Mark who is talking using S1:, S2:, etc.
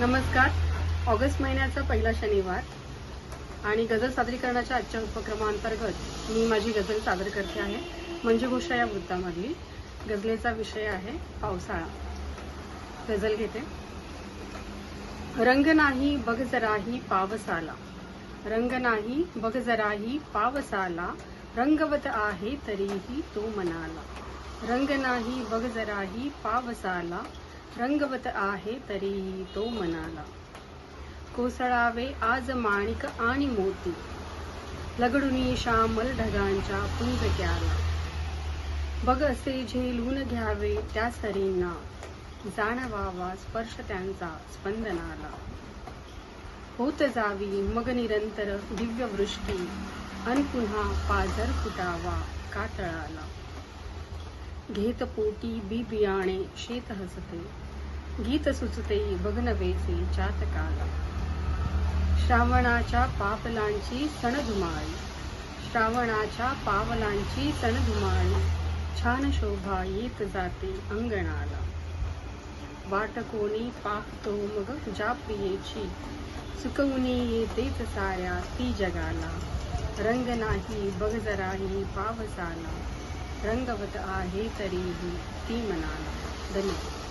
S1: नमस्कार. ऑगस्ट महिन्याचा पहिला शनिवार आणि गझल सादरीकरणाच्या आजच्या उपक्रमांतर्गत मी माझी गझल सादर करते आहे. मंजुभूषा घोषा या वृत्तामधली. गझलेचा विषय आहे पावसाळा. गझल घेते. रंग नाही बघ जराही पावसाला. रंग नाही बघ जराही पावसाला. रंगवत आहे तरीही तो मनाला. रंग नाही बघ जराही पावसाला. रंगवत आहे तरीही तो मनाला. कोसळावे आज माणिक आणि मोती. लगडुनी श्यामल ढगांच्या पुंजक्याला. बघ असे झेलून घ्यावे त्या सरींना. जाणवावा स्पर्श त्यांचा स्पंदनाला. होत जावी मग निरंतर दिव्य वृष्टी अन पुन्हा पाझर फुटावा कातळाला. घेत पोटी बी बियाणे शेत हसते. गीत सुचते बघनवेचे चातकाला श्रावणाच्या पापलांची सणधुमाळी. श्रावणाच्या पावलांची सणधुमाळी. छान शोभा येत जाते अंगणाला. वाट कोणी पाहतो मग ज्या प्रियेची. सुकवणी येतेच साऱ्या ती जगाला. रंग नाही बघ जराही पावसाला. रंगवत आहे तरीही ती मनाला. धन्यवाद.